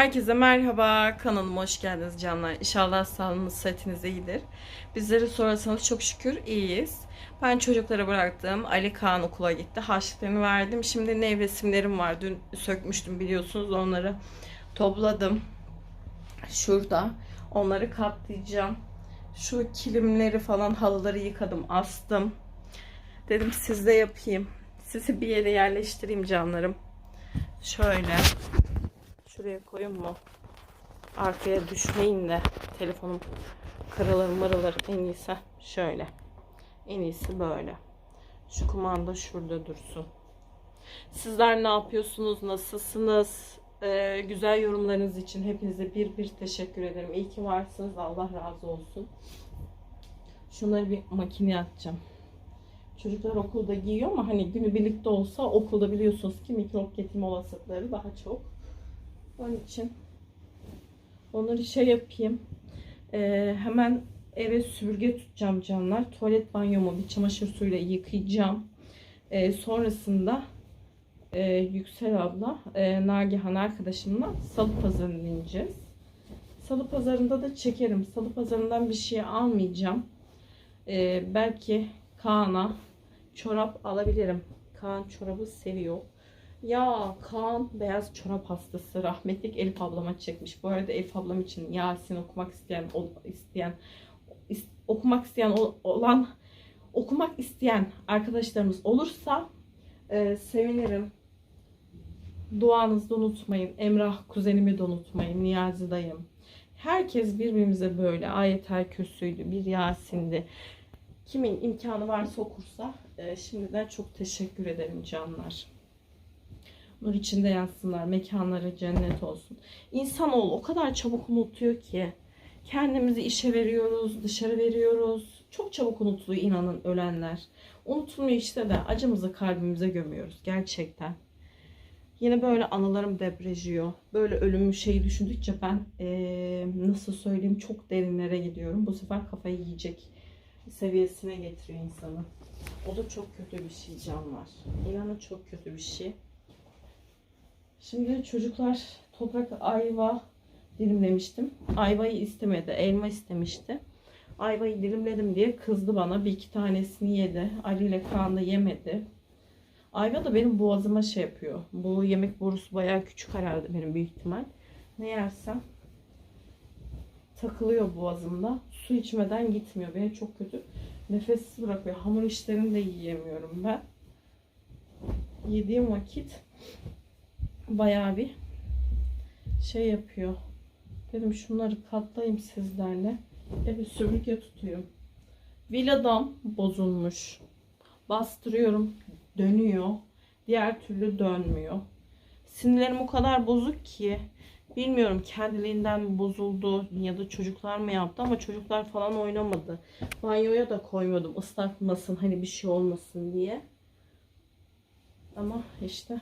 Herkese merhaba. Kanalıma hoş geldiniz canlar. İnşallah sağlığınız, sıhhatiniz iyidir. Bizleri sorarsanız çok şükür iyiyiz. Ben çocuklara bıraktım. Ali Kaan okula gitti. Harçlıklarını verdim. Şimdi nevresimlerim var. Dün sökmüştüm biliyorsunuz. Onları topladım. Şurada. Onları katlayacağım. Şu kilimleri falan halıları yıkadım, astım. Dedim sizde yapayım. Sizi bir yere yerleştireyim canlarım. Şöyle. Şuraya koyayım mı? Arkaya düşmeyin de telefonum kırılır mırılır en iyisi şöyle. En iyisi böyle. Şu kumanda şurada dursun. Sizler ne yapıyorsunuz? Nasılsınız? Ee, güzel yorumlarınız için hepinize bir bir teşekkür ederim. İyi ki varsınız. Allah razı olsun. Şunları bir makineye atacağım. Çocuklar okulda giyiyor ama hani günü birlikte olsa okulda biliyorsunuz ki mikrop getirme olasılıkları daha çok. Onun için onları şey yapayım. Ee, hemen eve süpürge tutacağım canlar. Tuvalet banyomu bir çamaşır suyuyla yıkayacağım. Ee, sonrasında e, Yüksel abla, e, Nagihan arkadaşımla salı pazarına ineceğiz. Salı pazarında da çekerim. Salı pazarından bir şey almayacağım. Ee, belki Kaan'a çorap alabilirim. Kaan çorabı seviyor. Ya Kaan beyaz çorap hastası rahmetlik Elif ablama çekmiş. Bu arada Elif ablam için Yasin okumak isteyen ol- isteyen is- okumak isteyen ol- olan okumak isteyen arkadaşlarımız olursa e, sevinirim. Duanızda unutmayın. Emrah kuzenimi de unutmayın. Niyazi dayım. Herkes birbirimize böyle ayetel kürsüydü. Bir Yasin'di. Kimin imkanı varsa okursa e, şimdiden çok teşekkür ederim canlar. Nur içinde yatsınlar. Mekanları cennet olsun. İnsanoğlu o kadar çabuk unutuyor ki. Kendimizi işe veriyoruz, dışarı veriyoruz. Çok çabuk unutuluyor inanın ölenler. Unutulmuyor işte de acımızı kalbimize gömüyoruz gerçekten. Yine böyle anılarım deprejiyor. Böyle ölüm şeyi düşündükçe ben eee, nasıl söyleyeyim çok derinlere gidiyorum. Bu sefer kafayı yiyecek seviyesine getiriyor insanı. O da çok kötü bir şey canlar. İnanın çok kötü bir şey. Şimdi çocuklar toprak ayva dilimlemiştim. Ayvayı istemedi. Elma istemişti. Ayvayı dilimledim diye kızdı bana. Bir iki tanesini yedi. Ali ile Kaan da yemedi. Ayva da benim boğazıma şey yapıyor. Bu yemek borusu bayağı küçük herhalde benim büyük ihtimal. Ne yersem takılıyor boğazımda. Su içmeden gitmiyor. Beni çok kötü nefessiz bırakıyor. Hamur işlerini de yiyemiyorum ben. Yediğim vakit bayağı bir şey yapıyor. Dedim şunları katlayayım sizlerle. Evi süpürge tutuyorum. Villadam bozulmuş. Bastırıyorum. Dönüyor. Diğer türlü dönmüyor. Sinirlerim o kadar bozuk ki bilmiyorum kendiliğinden bozuldu ya da çocuklar mı yaptı ama çocuklar falan oynamadı. Banyoya da koymuyordum ıslatmasın hani bir şey olmasın diye. Ama işte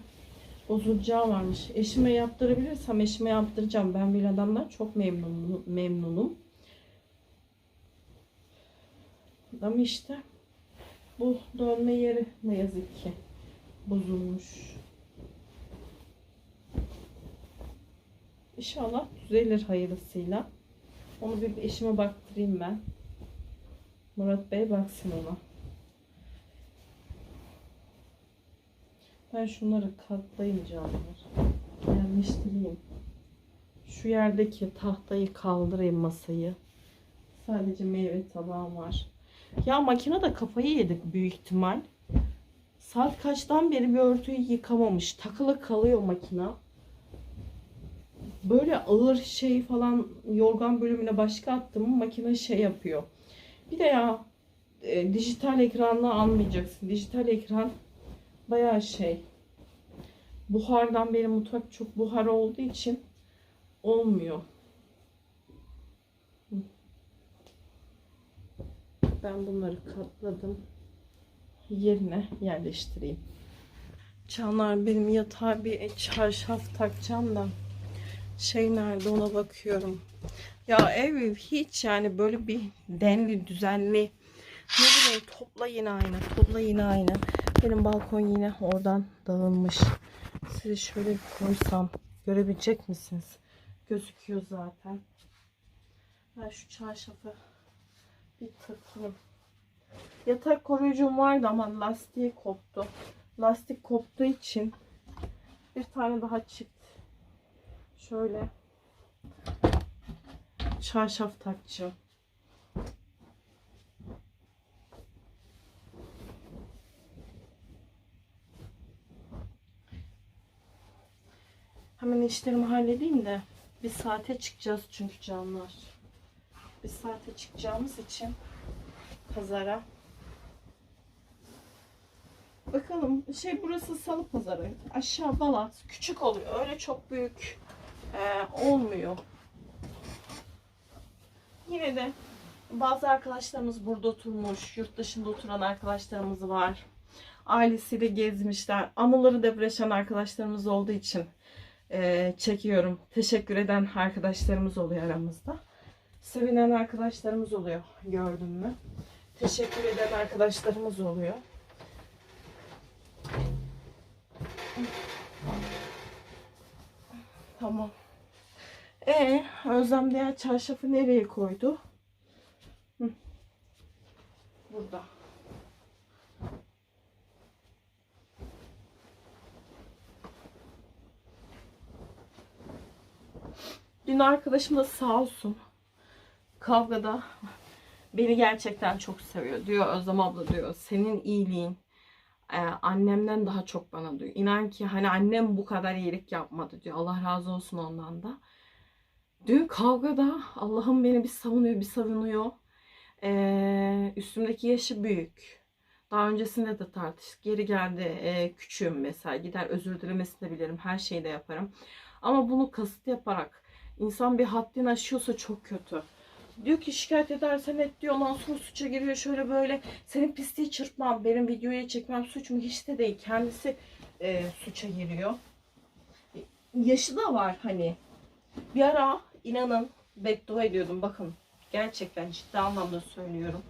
bozulacağı varmış. Eşime yaptırabilirsem eşime yaptıracağım. Ben bir adamdan çok memnunum. memnunum. Ama işte bu dönme yeri ne yazık ki bozulmuş. İnşallah düzelir hayırlısıyla. Onu bir eşime baktırayım ben. Murat Bey baksın ona. Ben şunları katlayayım canlar. Yerleştireyim. Şu yerdeki tahtayı kaldırayım masayı. Sadece meyve tabağım var. Ya makine de kafayı yedik büyük ihtimal. Saat kaçtan beri bir örtüyü yıkamamış. Takılı kalıyor makina. Böyle ağır şey falan yorgan bölümüne başka attım makine şey yapıyor. Bir de ya e, dijital ekranla almayacaksın. Dijital ekran bayağı şey. Buhardan benim mutfak çok buhar olduğu için olmuyor. Ben bunları katladım. Yerine yerleştireyim. Canlar benim yatağa bir çarşaf takacağım da şey nerede ona bakıyorum. Ya ev hiç yani böyle bir denli düzenli ne bileyim topla yine aynı topla yine aynı. Benim balkon yine oradan dağılmış. Sizi şöyle bir koysam görebilecek misiniz? gözüküyor zaten. Ben şu çarşafı bir takayım. Yatak koruyucum vardı ama lastiği koptu. Lastik koptuğu için bir tane daha çift şöyle çarşaf takacağım. Hemen işlerimi halledeyim de bir saate çıkacağız çünkü canlar. Bir saate çıkacağımız için pazara. Bakalım şey burası salı pazarı. Aşağı Balat küçük oluyor. Öyle çok büyük e, olmuyor. Yine de bazı arkadaşlarımız burada oturmuş. Yurt dışında oturan arkadaşlarımız var. Ailesiyle gezmişler. Anıları depreşen arkadaşlarımız olduğu için e, çekiyorum. Teşekkür eden arkadaşlarımız oluyor aramızda. Sevinen arkadaşlarımız oluyor gördün mü? Teşekkür eden arkadaşlarımız oluyor. Tamam. E Özlem diğer çarşafı nereye koydu? Hı. Burada. Dün arkadaşım da sağ olsun kavgada beni gerçekten çok seviyor. Diyor Özlem abla diyor senin iyiliğin e, annemden daha çok bana diyor. İnan ki hani annem bu kadar iyilik yapmadı diyor. Allah razı olsun ondan da. Dün kavgada Allah'ım beni bir savunuyor bir savunuyor. E, üstümdeki yaşı büyük. Daha öncesinde de tartıştık. Geri geldi e, küçüğüm mesela. Gider özür dilemesini de bilirim. Her şeyi de yaparım. Ama bunu kasıt yaparak insan bir haddini aşıyorsa çok kötü. Diyor ki şikayet edersen et diyor. Ondan sonra suça giriyor şöyle böyle. Senin pisliği çırpmam, benim videoya çekmem suç mu? Hiç de değil. Kendisi e, suça giriyor. Yaşı da var hani. Bir ara inanın beddua ediyordum. Bakın gerçekten ciddi anlamda söylüyorum.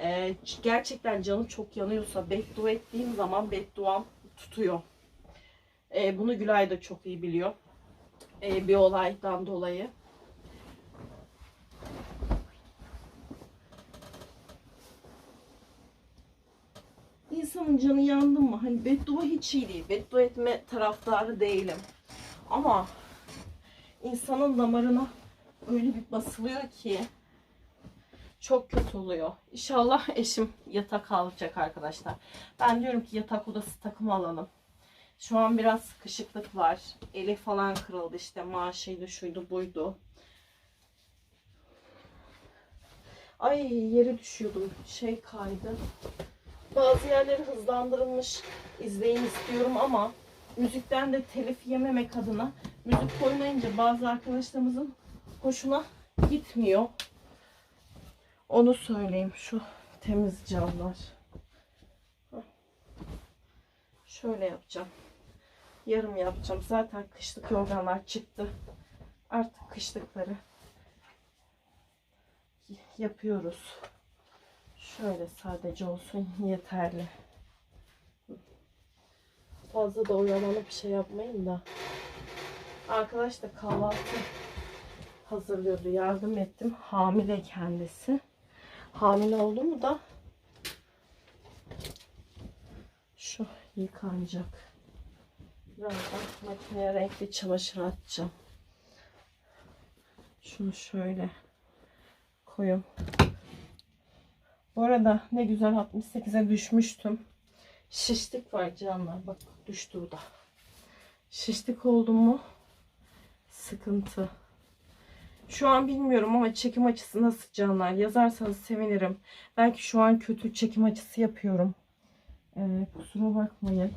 E, gerçekten canım çok yanıyorsa beddua ettiğim zaman bedduam tutuyor. E, bunu Gülay da çok iyi biliyor. E, bir olaydan dolayı. İnsanın canı yandı mı? Hani beddua hiç iyi değil. Beddua etme taraftarı değilim. Ama insanın damarına öyle bir basılıyor ki çok kötü oluyor. İnşallah eşim yatak alacak arkadaşlar. Ben diyorum ki yatak odası takımı alalım. Şu an biraz sıkışıklık var. Eli falan kırıldı işte maaşıydı şuydu buydu. Ay yere düşüyordum. Şey kaydı. Bazı yerleri hızlandırılmış izleyin istiyorum ama müzikten de telif yememek adına müzik koymayınca bazı arkadaşlarımızın hoşuna gitmiyor. Onu söyleyeyim şu temiz camlar. Şöyle yapacağım. Yarım yapacağım. Zaten kışlık yorganlar çıktı. Artık kışlıkları yapıyoruz. Şöyle sadece olsun yeterli. Fazla da oyalanıp bir şey yapmayın da. Arkadaş da kahvaltı hazırlıyordu. Yardım ettim. Hamile kendisi. Hamile oldu mu da şu yıkanacak. Birazdan makineye renkli çamaşır atacağım. Şunu şöyle koyun. Bu arada ne güzel 68'e düşmüştüm. Şişlik var canlar. Bak düştü bu da. Şişlik oldu mu sıkıntı. Şu an bilmiyorum ama çekim açısı nasıl canlar. Yazarsanız sevinirim. Belki şu an kötü çekim açısı yapıyorum. Ee, kusura bakmayın.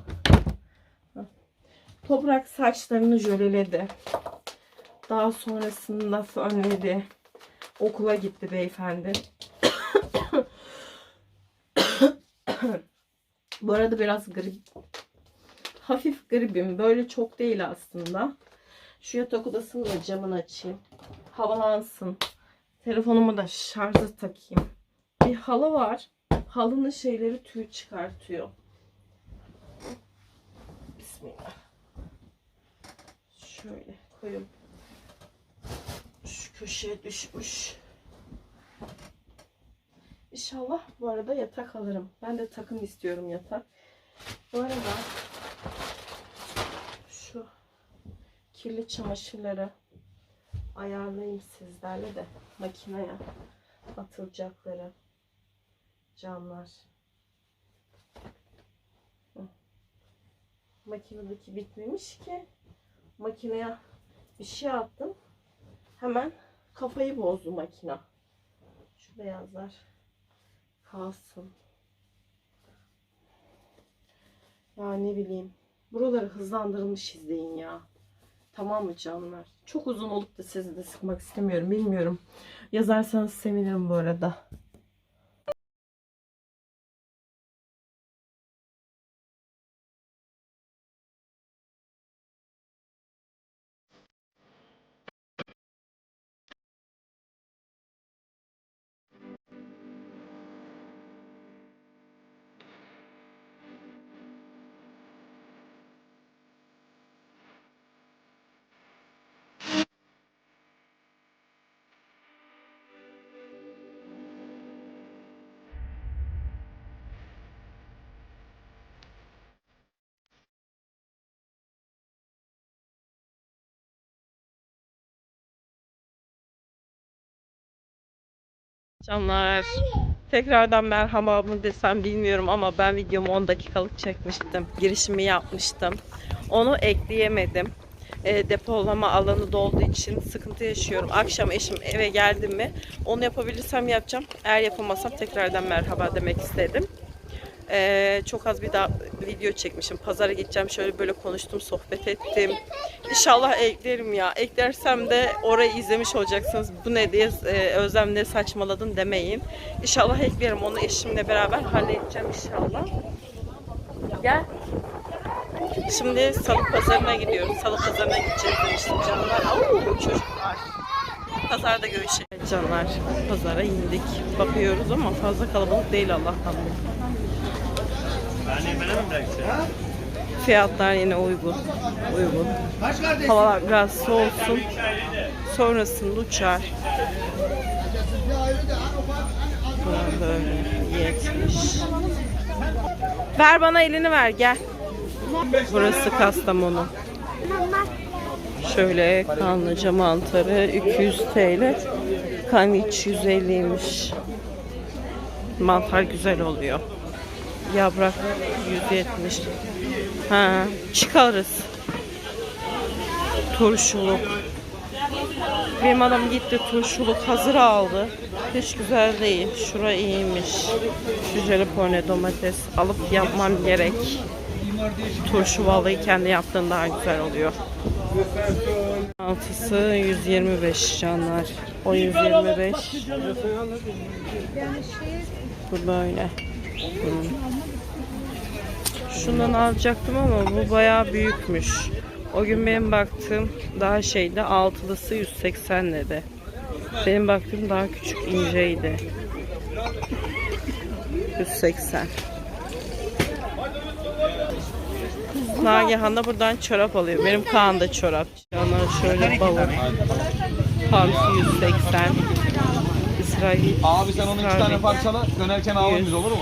Toprak saçlarını jöleledi. Daha sonrasında fönledi. Okula gitti beyefendi. Bu arada biraz grip. Hafif gribim. Böyle çok değil aslında. Şu yatak odasını da camını açayım. Havalansın. Telefonumu da şarja takayım. Bir halı var. Halının şeyleri tüy çıkartıyor. Şöyle koyayım. köşeye düşmüş. İnşallah bu arada yatak alırım. Ben de takım istiyorum yatak. Bu arada şu kirli çamaşırları ayarlayayım sizlerle de makineye atılacakları camlar. Makinedeki bitmemiş ki makineye bir şey attım. Hemen kafayı bozdu makina. Şu beyazlar kalsın. Ya ne bileyim. Buraları hızlandırılmış izleyin ya. Tamam mı canlar? Çok uzun olup da sizi de sıkmak istemiyorum. Bilmiyorum. Yazarsanız sevinirim bu arada. Canlar. Tekrardan merhaba mı desem bilmiyorum ama ben videomu 10 dakikalık çekmiştim. Girişimi yapmıştım. Onu ekleyemedim. E, depolama alanı dolduğu için sıkıntı yaşıyorum. Akşam eşim eve geldi mi onu yapabilirsem yapacağım. Eğer yapamazsam tekrardan merhaba demek istedim. E, çok az bir daha video çekmişim. Pazara gideceğim. Şöyle böyle konuştum, sohbet ettim. İnşallah eklerim ya. Eklersem de orayı izlemiş olacaksınız. Bu ne diye e, Özlem ne saçmaladın demeyin. İnşallah eklerim. Onu eşimle beraber halledeceğim inşallah. Gel. Şimdi salı pazarına gidiyoruz. Salı pazarına gideceğiz demiştim canlar. Oo, çocuklar. Pazarda görüşelim. Canlar pazara indik. Bakıyoruz ama fazla kalabalık değil Allah'tan. Fiyatlar yine uygun. Uygun. Havalar biraz soğusun. Sonrasında uçar. Böyle 70. Ver bana elini ver gel. Burası Kastamonu. Şöyle kanlıca mantarı 200 TL. Kaniç 150'ymiş. Mantar güzel oluyor. Yaprak 170. Ha, çıkarız. Turşuluk. Benim adam gitti turşuluk hazır aldı. Hiç güzel değil. Şura iyiymiş. Şu Japonya domates alıp yapmam gerek. Turşu vallahi kendi yaptığın daha güzel oluyor. Altısı 125 canlar. O 125. Bu böyle. Şundan alacaktım ama bu bayağı büyükmüş. O gün benim baktığım daha şeydi. Altılısı 180 dedi. Benim baktığım daha küçük inceydi. 180. Nagihan da buradan çorap alıyor. Benim Kaan da çorap. Canlar şöyle bavul. Hamsi 180. İsrail. Abi sen onu iki tane parçala dönerken biz olur mu?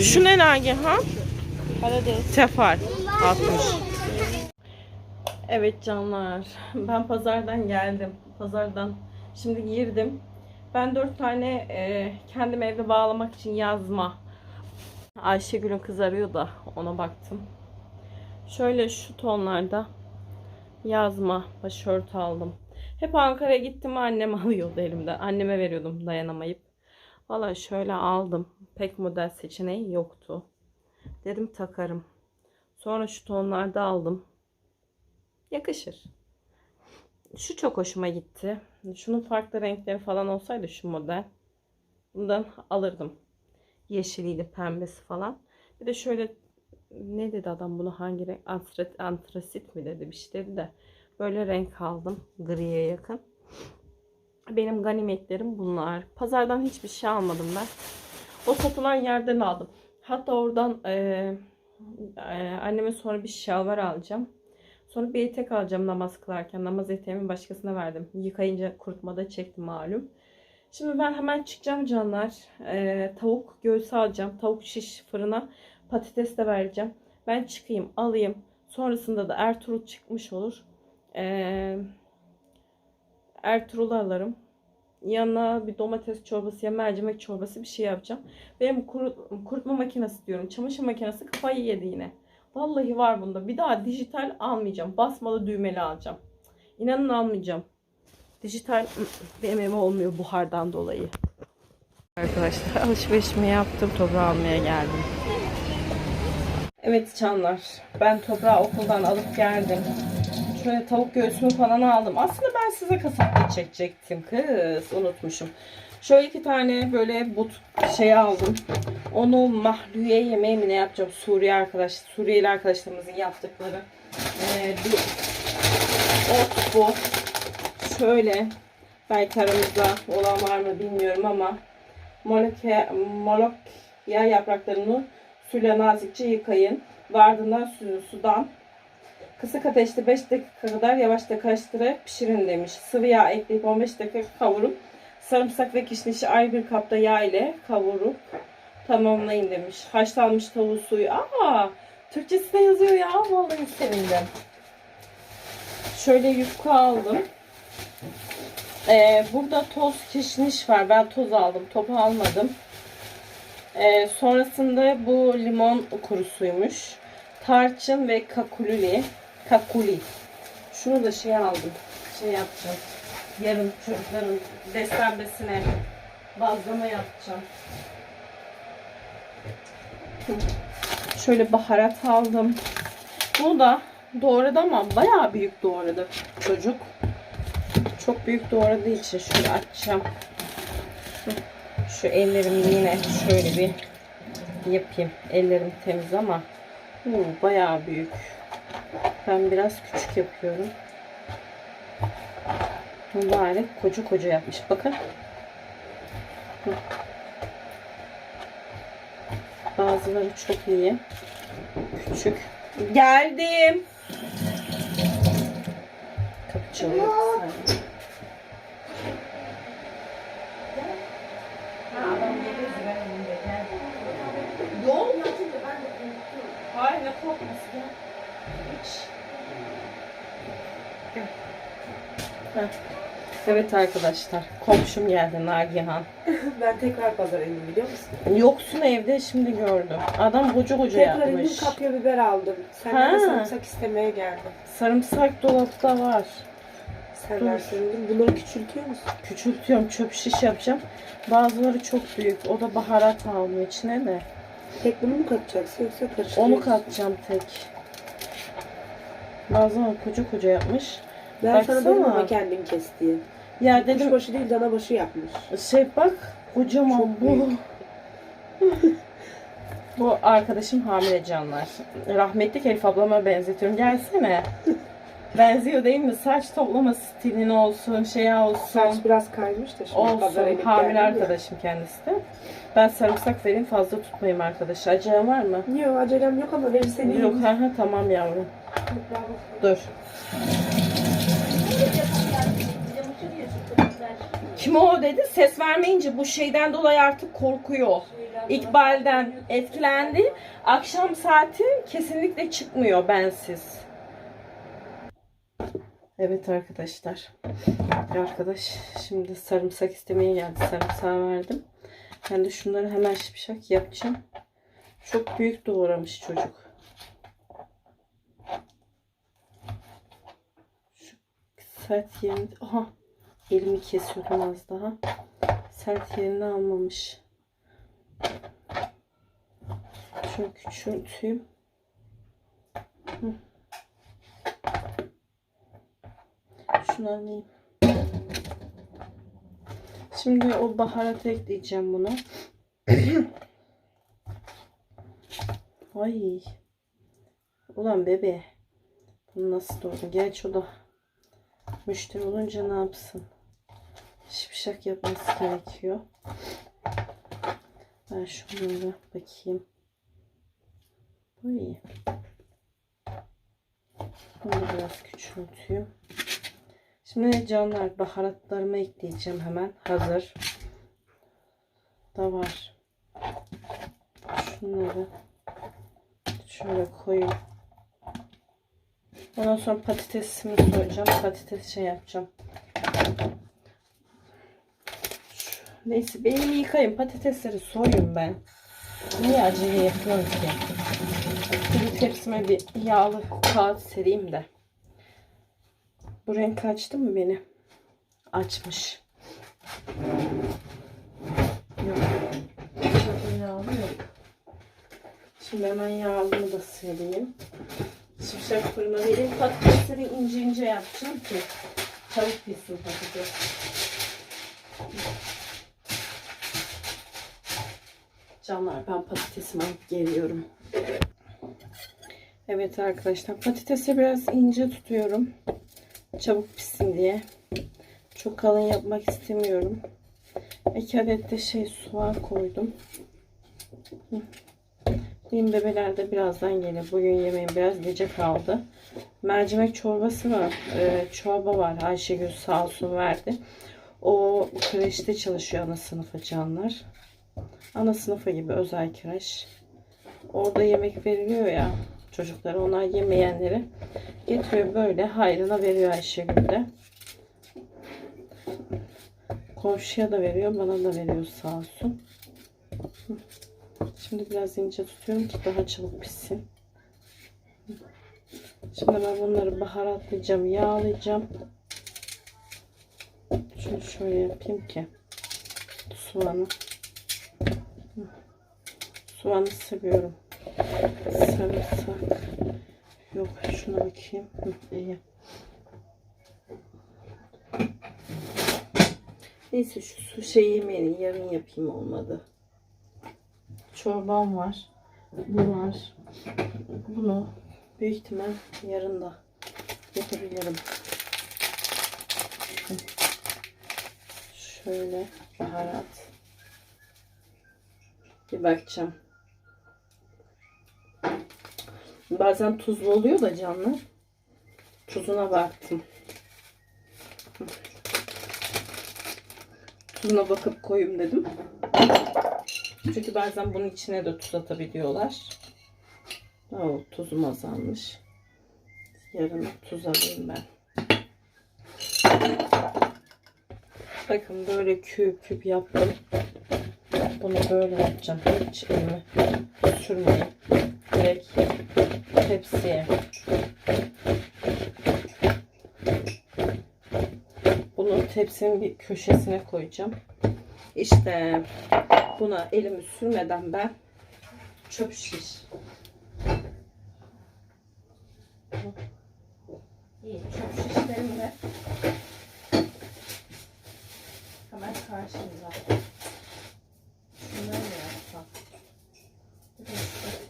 Şu ne Nagihan? Karadenz. Tefal. 60. Evet canlar. Ben pazardan geldim. Pazardan şimdi girdim. Ben dört tane e, kendim evde bağlamak için yazma. Ayşegül'ün kız arıyor da ona baktım. Şöyle şu tonlarda yazma başörtü aldım. Hep Ankara'ya gittim annem alıyordu elimden. Anneme veriyordum dayanamayıp. Valla şöyle aldım. Pek model seçeneği yoktu. Dedim takarım. Sonra şu tonlarda aldım. Yakışır. Şu çok hoşuma gitti. Şunun farklı renkleri falan olsaydı şu model. Bundan alırdım. Yeşiliydi, pembesi falan. Bir de şöyle ne dedi adam bunu hangi renk? Antrat, antrasit mi dedi bir şey dedi de. Böyle renk aldım. Griye yakın. Benim ganimetlerim bunlar. Pazardan hiçbir şey almadım ben. O satılan yerden aldım. Hatta oradan e, e, anneme sonra bir şalvar alacağım. Sonra bir etek alacağım namaz kılarken. Namaz eteğimi başkasına verdim. Yıkayınca kurutmada çektim malum. Şimdi ben hemen çıkacağım canlar. Ee, tavuk göğsü alacağım. Tavuk şiş fırına patates de vereceğim. Ben çıkayım alayım. Sonrasında da Ertuğrul çıkmış olur. Ee, Ertuğrul'u alırım. Yanına bir domates çorbası ya mercimek çorbası bir şey yapacağım. Benim kurut, kurutma makinesi diyorum. Çamaşır makinesi kafayı yedi yine. Vallahi var bunda. Bir daha dijital almayacağım. Basmalı düğmeli alacağım. İnanın almayacağım. Dijital benim evime olmuyor buhardan dolayı. Arkadaşlar alışverişimi yaptım. Toprağı almaya geldim. Evet canlar. Ben toprağı okuldan alıp geldim. Şöyle tavuk göğsümü falan aldım. Aslında ben size kasapta çekecektim kız. Unutmuşum. Şöyle iki tane böyle but şey aldım. Onu mahluye yemeği mi ne yapacağım? Suriye arkadaş, Suriyeli arkadaşlarımızın yaptıkları. Ee, bir ot bu. Şöyle belki aramızda olan var mı bilmiyorum ama moloke, molokya yapraklarını suyla nazikçe yıkayın. Suyu sudan kısık ateşte 5 dakika kadar yavaşça karıştırarak pişirin demiş. Sıvı yağ ekleyip 15 dakika kavurup sarımsak ve kişnişi ayrı bir kapta yağ ile kavurup tamamlayın demiş. Haşlanmış tavuğu suyu. Aa, Türkçesi de yazıyor ya. Vallahi sevindim. Şöyle yufka aldım. Ee, burada toz kişniş var. Ben toz aldım. Topu almadım. Ee, sonrasında bu limon kurusuymuş. Tarçın ve kakuli. Kakuli. Şunu da şey aldım. Şey yapacağım. Yarın çocukların beslenmesine bazlama yapacağım. Şöyle baharat aldım. Bunu da doğradı ama bayağı büyük doğradı çocuk. Çok büyük doğradığı için şöyle açacağım. Şu ellerimi yine şöyle bir yapayım. Ellerim temiz ama uu, bayağı büyük. Ben biraz küçük yapıyorum. Mübarek koca koca yapmış. Bakın. Bazıları çok iyi. Küçük. Geldim. Kapı çalıyor. Hayır ne korkması Evet arkadaşlar. Komşum geldi Nagihan. Ben tekrar pazar indim biliyor musun? Yoksun evde şimdi gördüm. Adam koca koca Tekrar indim yapmış. kapya biber aldım. Senden sarımsak istemeye geldim. Sarımsak dolapta var. Sen Dur. versin. Bunları küçültüyor musun? Küçültüyorum çöp şiş yapacağım. Bazıları çok büyük. O da baharat almıyor içine de. Tek bunu mu katacaksın yoksa karıştırıyor Onu katacağım tek. Bazıları koca koca yapmış. Ben sana dedim Baksana. ama kendin kes diye. Ya dedim Kuşbaşı değil dana başı yapmış. Şey bak kocaman Çok bu. bu arkadaşım hamile canlar. Rahmetli Elif ablama benzetiyorum. Gelsene. Benziyor değil mi? Saç toplama stilin olsun, şey olsun. Saç biraz kaymış da şimdi olsun. Hamile geldim ya. arkadaşım kendisi de. Ben sarımsak vereyim fazla tutmayayım arkadaş. Acıyan var mı? Yok acelem yok ama verirsen iyi. Yok, ha ha tamam yavrum. Dur. Kim o dedi? Ses vermeyince bu şeyden dolayı artık korkuyor. İkbal'den etkilendi. Akşam saati kesinlikle çıkmıyor bensiz. Evet arkadaşlar. Bir arkadaş şimdi sarımsak istemeye geldi. Sarımsağı verdim. Ben de şunları hemen şipşak yapacağım. Çok büyük doğramış çocuk. Şu sert yerini... Aha! Elimi kesiyordum az daha. Sert yerini almamış. Şöyle küçülteyim. Hı. Şunu alayım. Şimdi o baharatı ekleyeceğim buna. Ay. Ulan bebe. Bunu nasıl doğru? Gerçi o da müşteri olunca ne yapsın? Şipşak yapması gerekiyor. Ben şunlara bakayım. Bu iyi. Bunu biraz küçültüyorum. Şimdi canlar baharatlarımı ekleyeceğim hemen. Hazır. Da var. Şunları şöyle koyayım. Ondan sonra patatesimi soyacağım. Patates şey yapacağım. Neyse benim yıkayın. Patatesleri soyun ben. Niye acele yapıyorum ki? Bir tepsime bir yağlı kağıt sereyim de. Bu renk açtı mı beni? Açmış. Yok. Yağlı yok. Şimdi hemen yağlımı da sereyim. Şimşek fırına vereyim. Patatesleri ince ince yapacağım ki çabuk pişsin patates. Canlar ben patatesimi alıp geliyorum. Evet arkadaşlar patatesi biraz ince tutuyorum. Çabuk pişsin diye. Çok kalın yapmak istemiyorum. İki adet de şey soğan koydum. Benim bebeler de birazdan gelir. Bugün yemeğim biraz gece kaldı. Mercimek çorbası var. Ee, çorba var. Ayşegül sağ olsun verdi. O kreşte çalışıyor ana sınıfı canlar. Ana sınıfı gibi özel kreş. Orada yemek veriliyor ya çocuklara. Onlar yemeyenleri getiriyor böyle hayrına veriyor Ayşegül de. Komşuya da veriyor, bana da veriyor sağ olsun. Şimdi biraz ince tutuyorum ki daha çabuk pişsin. Şimdi ben bunları baharatlayacağım, yağlayacağım. Şunu şöyle yapayım ki soğanı. Soğanı seviyorum. Sarımsak. Yok şuna bakayım. Hı, iyi. Neyse şu su şey yemeğini yarın yapayım olmadı. Çorbam var. Bu var. Bunu büyük ihtimal yarın da yapabilirim. Şöyle baharat. Bir bakacağım. Bazen tuzlu oluyor da canlar. Tuzuna baktım. Tuzuna bakıp koyayım dedim. Çünkü bazen bunun içine de tuz atabiliyorlar. Oo, tuzum azalmış. Yarın tuz alayım ben. Bakın böyle küp küp yaptım. Bunu böyle yapacağım. Hiç elimi sürmeyeyim. Direkt tepsiye. Bunu tepsinin bir köşesine koyacağım. İşte buna elimi sürmeden ben çöp şiş. İyi çöp şişlerim de hemen karşımıza. Şunları mı yapsam? Bir dakika.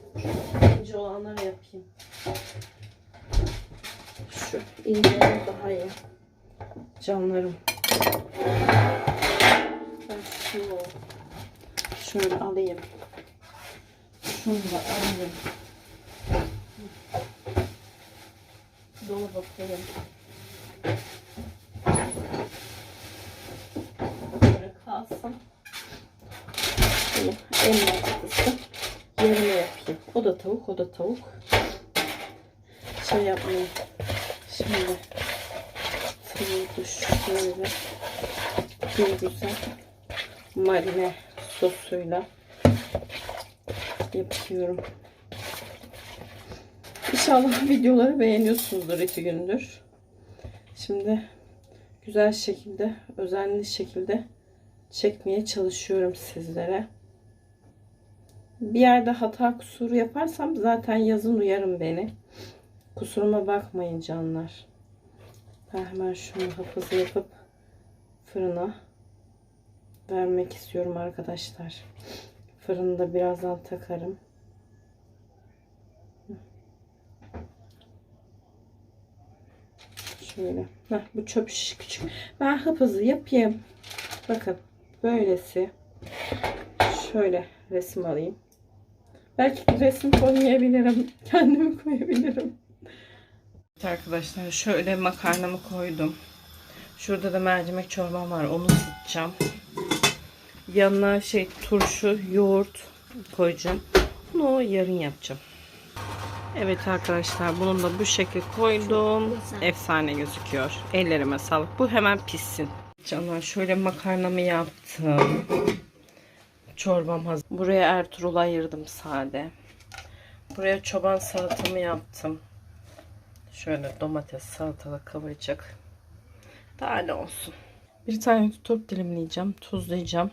İnce olanları yapayım. Şu inceleri daha iyi. Canlarım. Şunu şöyle alayım. Şunu da alayım. Dolaba koyayım. Böyle kalsın. En mantıklısı yerine yapayım. O da tavuk, o da tavuk. Şey yapmayayım. Şimdi da şöyle güzel marine sosuyla yapıyorum. İnşallah videoları beğeniyorsunuzdur iki gündür. Şimdi güzel şekilde, özenli şekilde çekmeye çalışıyorum sizlere. Bir yerde hata kusuru yaparsam zaten yazın uyarın beni. Kusuruma bakmayın canlar. Ben hemen şunu hafızı yapıp fırına vermek istiyorum arkadaşlar. Fırında birazdan takarım. Şöyle. Heh, bu çöp şiş küçük. Ben hafızı yapayım. Bakın. Böylesi. Şöyle resim alayım. Belki resim koymayabilirim. Kendimi koyabilirim. Arkadaşlar şöyle makarnamı koydum. Şurada da mercimek çorbam var. Onu ısıtacağım. Yanına şey turşu, yoğurt koyacağım. Bunu yarın yapacağım. Evet arkadaşlar bunu da bu şekil koydum. Efsane gözüküyor. Ellerime sağlık. Bu hemen pişsin. Canlar şöyle makarnamı yaptım. Çorbam hazır. Buraya Ertuğrul ayırdım sade. Buraya çoban salatamı yaptım. Şöyle domates, salatalık, kıvırcık. Daha ne olsun. Bir tane turp dilimleyeceğim, tuzlayacağım.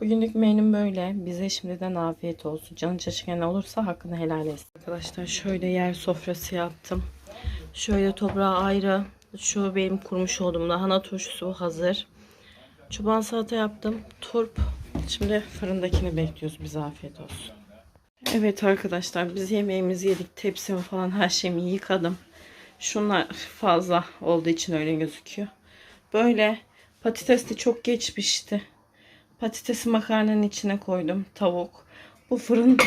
Bugünlük menüm böyle. Bize şimdiden afiyet olsun. Canı çeşken olursa hakkını helal etsin. Arkadaşlar şöyle yer sofrası yaptım. Şöyle toprağı ayrı. Şu benim kurmuş olduğum lahana turşusu hazır. Çoban salata yaptım. Turp. Şimdi fırındakini bekliyoruz. Bize afiyet olsun. Evet arkadaşlar biz yemeğimizi yedik. Tepsimi falan her şeyimi yıkadım. Şunlar fazla olduğu için öyle gözüküyor. Böyle patates de çok geç pişti. Patatesi makarnanın içine koydum. Tavuk. Bu fırın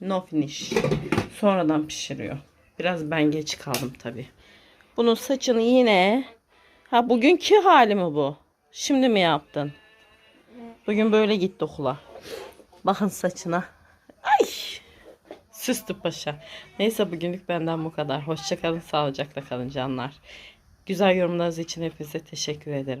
no finish. Sonradan pişiriyor. Biraz ben geç kaldım tabi. Bunun saçını yine ha bugünkü hali mi bu? Şimdi mi yaptın? Bugün böyle gitti okula. Bakın saçına. Ay! Süslü paşa. Neyse bugünlük benden bu kadar. Hoşçakalın, sağlıcakla kalın canlar. Güzel yorumlarınız için hepinize teşekkür ederim.